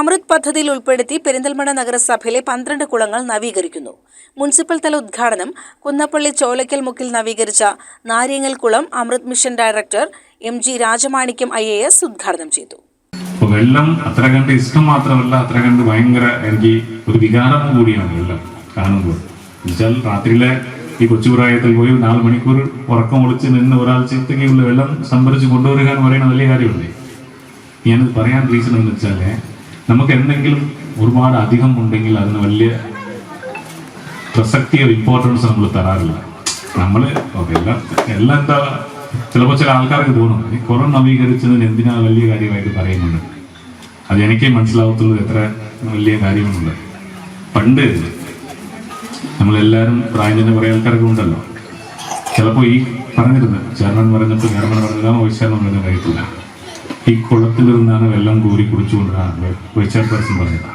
അമൃത് പദ്ധതിയിൽ ഉൾപ്പെടുത്തി പെരിന്തൽമണ്ണ നഗരസഭയിലെ പന്ത്രണ്ട് കുളങ്ങൾ നവീകരിക്കുന്നു. മുനിസിപ്പൽ തല ഉദ്ഘാടനം കുന്നപ്പള്ളി ചോലക്കൽ മുക്കിൽ നവീകരിച്ച നാരിയങ്ങൽ കുളം Amrut mission director M G Rajamanickam I A S ഉദ്ഘാടനം ചെയ്തു. വെള്ളം അത്ര കണ്ട് ഇഷ്ടം മാത്രമല്ല അത്ര കണ്ട് ഭയങ്കര എനിക്ക് ഒരു വികാരം കൂടിയാണ് വെള്ളം കാണുമ്പോൾ. എന്നുവെച്ചാൽ രാത്രിയിലെ ഈ കൊച്ചുപ്രായത്തിൽ പോയി നാല് മണിക്കൂർ ഉറക്കം ഒളിച്ച് നിന്ന് ഒരാഴ്ചത്തേക്കുള്ള വെള്ളം സംഭരിച്ച് കൊണ്ടുവരിക എന്ന് പറയുന്ന വലിയ കാര്യമല്ലേ ഞാനത് പറയാൻ റീസൺ എന്ന് വെച്ചാൽ നമുക്ക് എന്തെങ്കിലും ഒരുപാട് അധികം ഉണ്ടെങ്കിൽ അതിന് വലിയ പ്രസക്തിയോ ഇമ്പോർട്ടൻസ് നമ്മൾ തരാറില്ല. നമ്മൾ എല്ലാം എല്ലാം എന്താ ചിലപ്പോൾ ചില ആൾക്കാർക്ക് തോന്നും ഈ കുറവ് നവീകരിച്ചതിന് എന്തിനാ വലിയ കാര്യമായിട്ട് പറയുന്നുണ്ട് അത് എനിക്കേ മനസ്സിലാവത്തുള്ളൂ എത്ര വലിയ കാര്യമുണ്ട് പണ്ട് നമ്മളെല്ലാവരും പ്രായം തന്നെ കുറേ ആൾക്കാരൊക്കെ ഉണ്ടല്ലോ. ചിലപ്പോൾ ഈ പറഞ്ഞിരുന്നു ചെയർമാൻ പറഞ്ഞപ്പോൾ ചെയർമാൻ പറഞ്ഞതാണോ വൈസ് കഴിയത്തില്ല ഈ കുളത്തിൽ നിന്നാണ് വെള്ളം കോരി കുടിച്ചുകൊണ്ടാണ് വെച്ചാൽ പേഴ്സൺ പറഞ്ഞത്.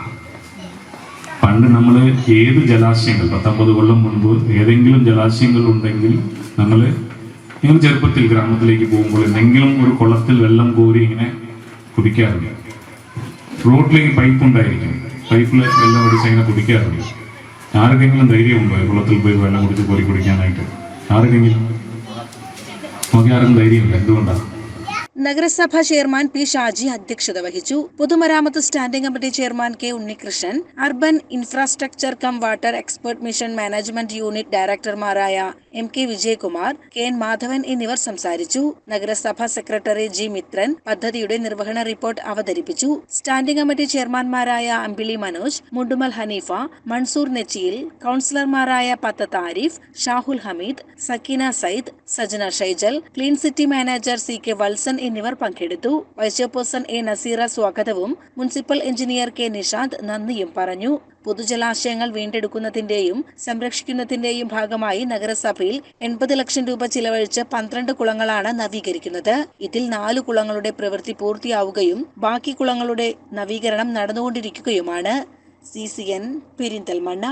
പണ്ട് നമ്മൾ ഏത് ജലാശയങ്ങൾ പത്തൊമ്പത് കൊല്ലം മുൻപ് ഏതെങ്കിലും ജലാശയങ്ങൾ ഉണ്ടെങ്കിൽ നമ്മൾ നിങ്ങൾ ചെറുപ്പത്തിൽ ഗ്രാമത്തിലേക്ക് പോകുമ്പോൾ എന്തെങ്കിലും ഒരു കുളത്തിൽ വെള്ളം കോരി ഇങ്ങനെ കുടിക്കാറുണ്ട്. റോഡിലേക്ക് പൈപ്പ് ഉണ്ടായിരിക്കും. പൈപ്പിൽ വെള്ളം അടിച്ച് ഇങ്ങനെ കുടിക്കാറുണ്ട്. ആർക്കെങ്കിലും ധൈര്യമുണ്ടോ കുളത്തിൽ പോയി വെള്ളം കുടിച്ച് കോരി കുടിക്കാനായിട്ട്? ആർക്കെങ്കിലും? നമുക്ക് ആർക്കും ധൈര്യമില്ല. എന്തുകൊണ്ടാണ് നഗരസഭാ ചെയർമാൻ പി ഷാജി അധ്യക്ഷത വഹിച്ചു. പൊതുമരാമത്ത് standing committee chairman K Unnikrishnan urban infrastructure cum water expert mission management unit ഡയറക്ടർമാരായ M K Vijayakumar K N Madhavan എന്നിവർ സംസാരിച്ചു. നഗരസഭാ സെക്രട്ടറി ജി മിത്രൻ പദ്ധതിയുടെ നിർവഹണ റിപ്പോർട്ട് അവതരിപ്പിച്ചു. സ്റ്റാൻഡിംഗ് കമ്മിറ്റി ചെയർമാൻമാരായ അമ്പിളി മനോജ് മുണ്ടുമൽ ഹനീഫ മൺസൂർ നെച്ചിയിൽ കൌൺസിലർമാരായ പത്ത Tharif Shahul Hameed Sakkeena Sayyid Sajana Shaijal clean city manager C K Valsan എന്നിവർ പങ്കെടുത്തു. വൈസ് ചെയർപേഴ്സൺ എ നസീറ സ്വാഗതവും മുനിസിപ്പൽ എഞ്ചിനീയർ കെ നിഷാന്ത് നന്ദിയും പറഞ്ഞു. പൊതുജലാശയങ്ങൾ വീണ്ടെടുക്കുന്നതിന്റെയും സംരക്ഷിക്കുന്നതിന്റെയും ഭാഗമായി നഗരസഭയിൽ എൺപത് ലക്ഷം രൂപ ചിലവഴിച്ച് പന്ത്രണ്ട് കുളങ്ങളാണ് നവീകരിക്കുന്നത്. ഇതിൽ നാല് കുളങ്ങളുടെ പ്രവൃത്തി പൂർത്തിയാവുകയും ബാക്കി കുളങ്ങളുടെ നവീകരണം നടന്നുകൊണ്ടിരിക്കുകയുമാണ്. C C N Perinthalmanna